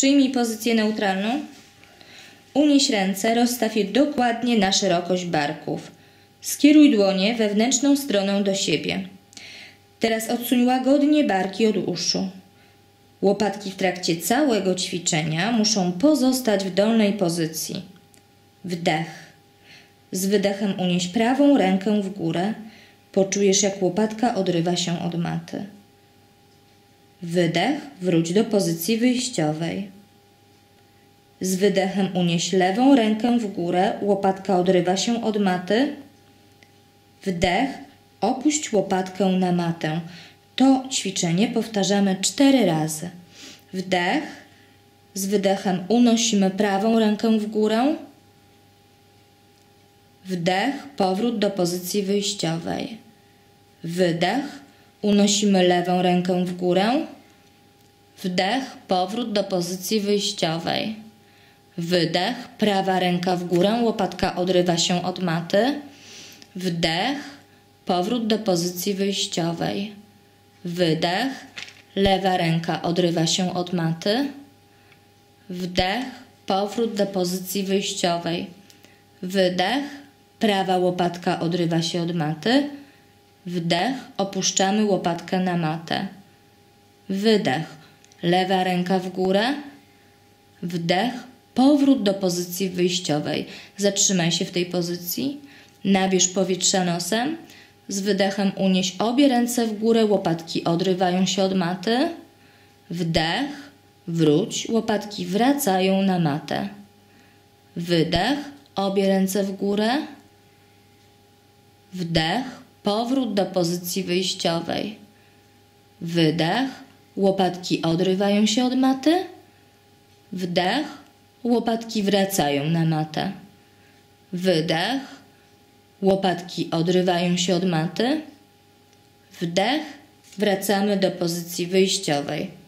Przyjmij pozycję neutralną. Unieś ręce, rozstaw je dokładnie na szerokość barków. Skieruj dłonie wewnętrzną stroną do siebie. Teraz odsuń łagodnie barki od uszu. Łopatki w trakcie całego ćwiczenia muszą pozostać w dolnej pozycji. Wdech. Z wydechem unieś prawą rękę w górę. Poczujesz, jak łopatka odrywa się od maty. Wydech, wróć do pozycji wyjściowej. Z wydechem unieś lewą rękę w górę, łopatka odrywa się od maty. Wdech, opuść łopatkę na matę. To ćwiczenie powtarzamy cztery razy. Wdech, z wydechem unosimy prawą rękę w górę. Wdech, powrót do pozycji wyjściowej. Wydech, unosimy lewą rękę w górę. Wdech, powrót do pozycji wyjściowej. Wydech, prawa ręka w górę, łopatka odrywa się od maty. Wdech, powrót do pozycji wyjściowej. Wydech, lewa ręka odrywa się od maty. Wdech, powrót do pozycji wyjściowej. Wydech, prawa łopatka odrywa się od maty. Wdech, opuszczamy łopatkę na matę. Wydech, lewa ręka w górę. Wdech, powrót do pozycji wyjściowej. Zatrzymaj się w tej pozycji. Nabierz powietrza nosem. Z wydechem unieś obie ręce w górę, łopatki odrywają się od maty. Wdech, wróć, łopatki wracają na matę. Wydech, obie ręce w górę. Wdech, powrót do pozycji wyjściowej. Wydech, łopatki odrywają się od maty. Wdech, łopatki wracają na matę. Wydech, łopatki odrywają się od maty. Wdech, wracamy do pozycji wyjściowej.